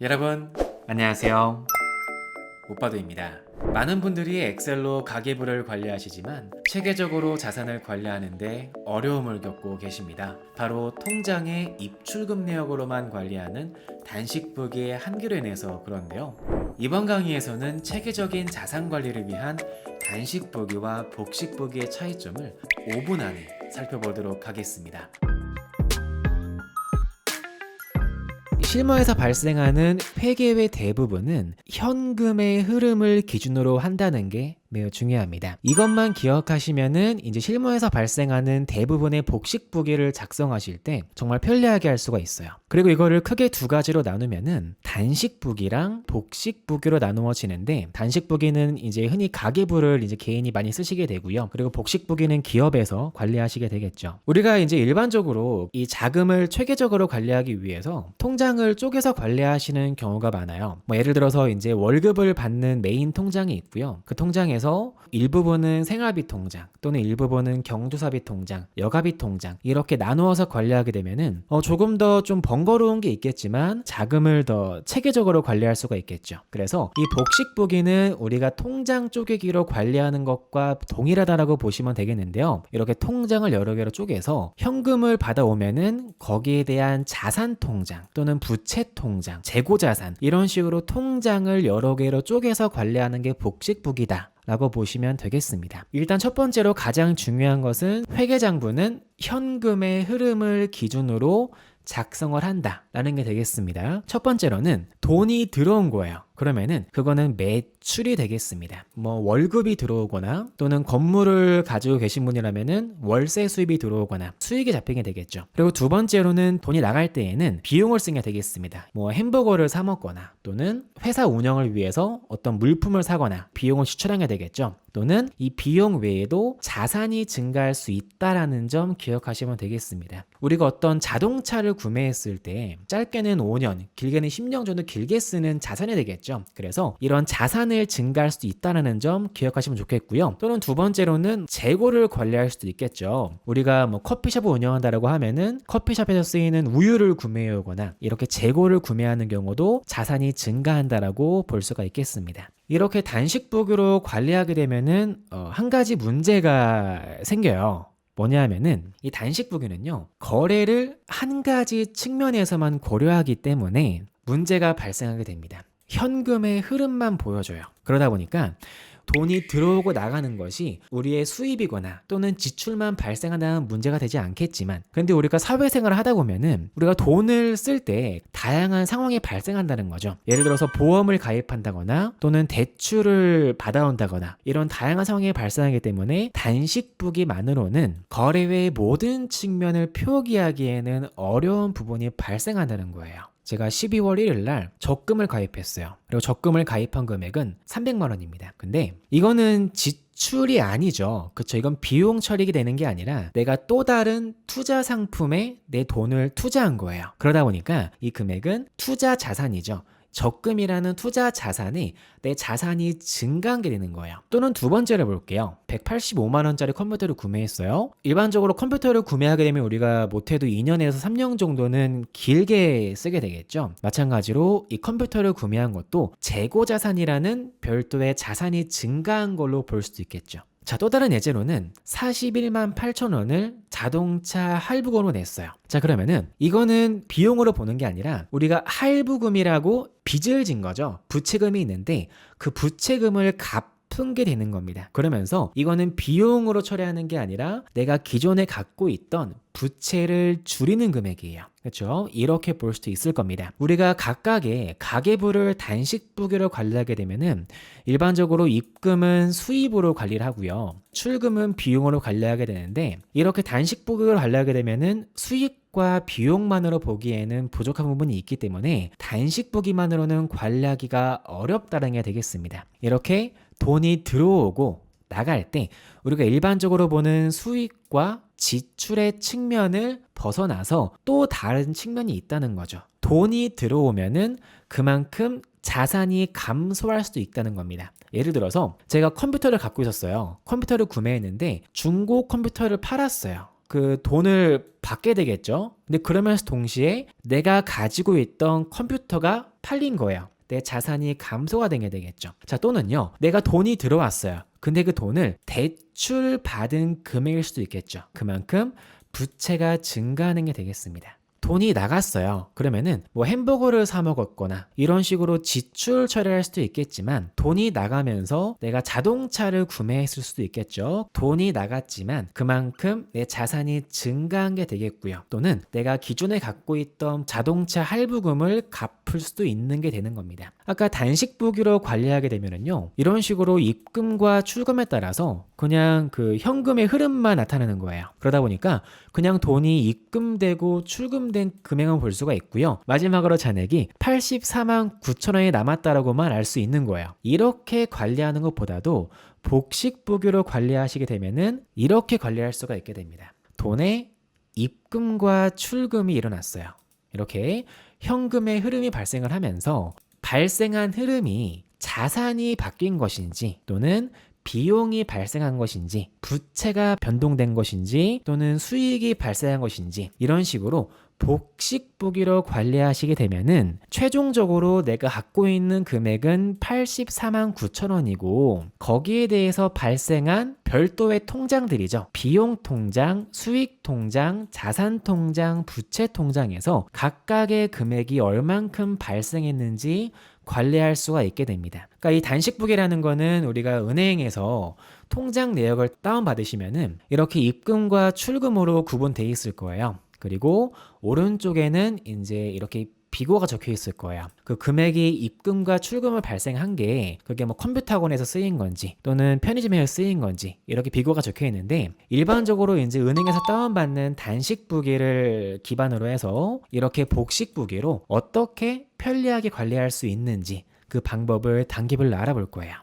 여러분 안녕하세요. 오빠도입니다. 많은 분들이 엑셀로 가계부를 관리하시지만 체계적으로 자산을 관리하는데 어려움을 겪고 계십니다. 바로 통장의 입출금 내역으로만 관리하는 단식북의 한계로 인해서 그런데요. 이번 강의에서는 체계적인 자산 관리를 위한 단식부기와 복식부기의 차이점을 5분 안에 살펴보도록 하겠습니다 실무에서 발생하는 회계의 대부분은 현금의 흐름을 기준으로 한다는 게 매우 중요합니다. 이것만 기억하시면은 이제 실무에서 발생하는 대부분의 복식 부기를 작성하실 때 정말 편리하게 할 수가 있어요. 그리고 이거를 크게 두 가지로 나누면은 단식 부기랑 복식 부기로 나누어지는데 단식 부기는 이제 흔히 가계부를 이제 개인이 많이 쓰시게 되고요. 그리고 복식 부기는 기업에서 관리하시게 되겠죠. 우리가 이제 일반적으로 이 자금을 체계적으로 관리하기 위해서 통장을 쪼개서 관리하시는 경우가 많아요. 뭐 예를 들어서 이제 월급을 받는 메인 통장이 있고요. 그 통장에서 일부분은 생활비 통장 또는 일부분은 경조사비 통장, 여가비 통장 이렇게 나누어서 관리하게 되면은 어 조금 더 좀 번거로운 게 있겠지만 자금을 더 체계적으로 관리할 수가 있겠죠. 그래서 이 복식 보기는 우리가 통장 쪼개기로 관리하는 것과 동일하다라고 보시면 되겠는데요. 이렇게 통장을 여러 개로 쪼개서 현금을 받아오면은 거기에 대한 자산 통장 또는 부채 통장, 재고 자산 이런 식으로 통장을 여러 개로 쪼개서 관리하는 게 복식 보기다. 라고 보시면 되겠습니다. 일단 첫 번째로 가장 중요한 것은 회계장부는 현금의 흐름을 기준으로 작성을 한다 라는 게 되겠습니다. 첫 번째로는 돈이 들어온 거예요. 그러면은 그거는 매출이 되겠습니다. 뭐 월급이 들어오거나 또는 건물을 가지고 계신 분이라면은 월세 수입이 들어오거나 수익이 잡히게 되겠죠. 그리고 두 번째로는 돈이 나갈 때에는 비용을 쓰게 되겠습니다. 뭐 햄버거를 사 먹거나 또는 회사 운영을 위해서 어떤 물품을 사거나 비용을 지출하게 되겠죠. 또는 이 비용 외에도 자산이 증가할 수 있다라는 점 기억하시면 되겠습니다. 우리가 어떤 자동차를 구매했을 때 짧게는 5년, 길게는 10년 정도 길게 쓰는 자산이 되겠죠. 그래서 이런 자산을 증가할 수도 있다는 점 기억하시면 좋겠고요. 또는 두 번째로는 재고를 관리할 수도 있겠죠. 우리가 뭐 커피숍을 운영한다라고 하면은 커피숍에서 쓰이는 우유를 구매해 오거나 이렇게 재고를 구매하는 경우도 자산이 증가한다라고 볼 수가 있겠습니다. 이렇게 단식북으로 관리하게 되면은 어, 한 가지 문제가 생겨요. 뭐냐 하면은 이 단식북에는요 거래를 한 가지 측면에서만 고려하기 때문에 문제가 발생하게 됩니다. 현금의 흐름만 보여줘요. 그러다 보니까 돈이 들어오고 나가는 것이 우리의 수입이거나 또는 지출만 발생한다는 문제가 되지 않겠지만 근데 우리가 사회생활을 하다 보면은 우리가 돈을 쓸 때 다양한 상황이 발생한다는 거죠 예를 들어서 보험을 가입한다거나 또는 대출을 받아온다거나 이런 다양한 상황이 발생하기 때문에 단식북이만으로는 거래의 모든 측면을 표기하기에는 어려운 부분이 발생한다는 거예요 제가 12월 1일 날 적금을 가입했어요. 그리고 적금을 가입한 금액은 300만 원입니다. 근데 이거는 지출이 아니죠. 그쵸. 이건 비용 처리가 되는 게 아니라 내가 또 다른 투자 상품에 내 돈을 투자한 거예요. 그러다 보니까 이 금액은 투자 자산이죠. 적금이라는 투자 자산이 내 자산이 증가한 게 되는 거예요. 또는 두 번째를 볼게요. 185만 원짜리 컴퓨터를 구매했어요. 일반적으로 컴퓨터를 구매하게 되면 우리가 못해도 2년에서 3년 정도는 길게 쓰게 되겠죠. 마찬가지로 이 컴퓨터를 구매한 것도 재고 자산이라는 별도의 자산이 증가한 걸로 볼 수도 있겠죠. 자, 또 다른 예제로는 41만 8천 원을 자동차 할부금으로 냈어요. 자, 그러면은 이거는 비용으로 보는 게 아니라 우리가 할부금이라고 빚을 진 거죠. 부채금이 있는데 그 부채금을 갚 푼게 되는 겁니다. 그러면서 이거는 비용으로 처리하는 게 아니라 내가 기존에 갖고 있던 부채를 줄이는 금액이에요. 그렇죠? 이렇게 볼 수도 있을 겁니다. 우리가 각각의 가계부를 단식 부기로 관리하게 되면은 일반적으로 입금은 수입으로 관리를 하고요. 출금은 비용으로 관리하게 되는데 이렇게 단식 부기로 관리하게 되면은 수익 과 비용만으로 보기에는 부족한 부분이 있기 때문에 단식 부기만으로는 관리하기가 어렵다는 게 되겠습니다. 이렇게 돈이 들어오고 나갈 때 우리가 일반적으로 보는 수익과 지출의 측면을 벗어나서 또 다른 측면이 있다는 거죠. 돈이 들어오면은 그만큼 자산이 감소할 수도 있다는 겁니다. 예를 들어서 제가 컴퓨터를 갖고 있었어요. 컴퓨터를 구매했는데 중고 컴퓨터를 팔았어요. 그 돈을 받게 되겠죠. 근데 그러면서 동시에 내가 가지고 있던 컴퓨터가 팔린 거예요. 내 자산이 감소가 되게 되겠죠. 자, 또는요. 내가 돈이 들어왔어요. 근데 그 돈을 대출 받은 금액일 수도 있겠죠. 그만큼 부채가 증가하는 게 되겠습니다. 돈이 나갔어요. 그러면은 뭐 햄버거를 사 먹었거나 이런 식으로 지출 처리할 수도 있겠지만 돈이 나가면서 내가 자동차를 구매했을 수도 있겠죠. 돈이 나갔지만 그만큼 내 자산이 증가한 게 되겠고요. 또는 내가 기존에 갖고 있던 자동차 할부금을 갚을 수도 있는 게 되는 겁니다. 아까 단식 부기로 관리하게 되면은요. 이런 식으로 입금과 출금에 따라서 그냥 그 현금의 흐름만 나타나는 거예요. 그러다 보니까 그냥 돈이 입금되고 출금 된 금액은 볼 수가 있고요. 마지막으로 잔액이 84만 9천 원이 남았다라고만 알 수 있는 거예요. 이렇게 관리하는 것보다도 복식부규로 관리하시게 되면은 이렇게 관리할 수가 있게 됩니다. 돈의 입금과 출금이 일어났어요. 이렇게 현금의 흐름이 발생을 하면서 발생한 흐름이 자산이 바뀐 것인지 또는 비용이 발생한 것인지 부채가 변동된 것인지 또는 수익이 발생한 것인지 이런 식으로 복식 부기로 관리하시게 되면은 최종적으로 내가 갖고 있는 금액은 84만 9천 원이고 거기에 대해서 발생한 별도의 통장들이죠. 비용 통장, 수익 통장, 자산 통장, 부채 통장에서 각각의 금액이 얼만큼 발생했는지 관리할 수가 있게 됩니다. 그러니까 이 단식부기라는 거는 우리가 은행에서 통장 내역을 다운받으시면은 이렇게 입금과 출금으로 구분되어 있을 거예요. 그리고 오른쪽에는 이제 이렇게 비고가 적혀 있을 거예요. 그 금액이 입금과 출금을 발생한 게 그게 뭐 컴퓨터 학원에서 쓰인 건지 또는 편의점에서 쓰인 건지 이렇게 비고가 적혀 있는데 일반적으로 이제 은행에서 다운받는 단식 부기를 기반으로 해서 이렇게 복식 부기로 어떻게 편리하게 관리할 수 있는지 그 방법을 단계별로 알아볼 거예요.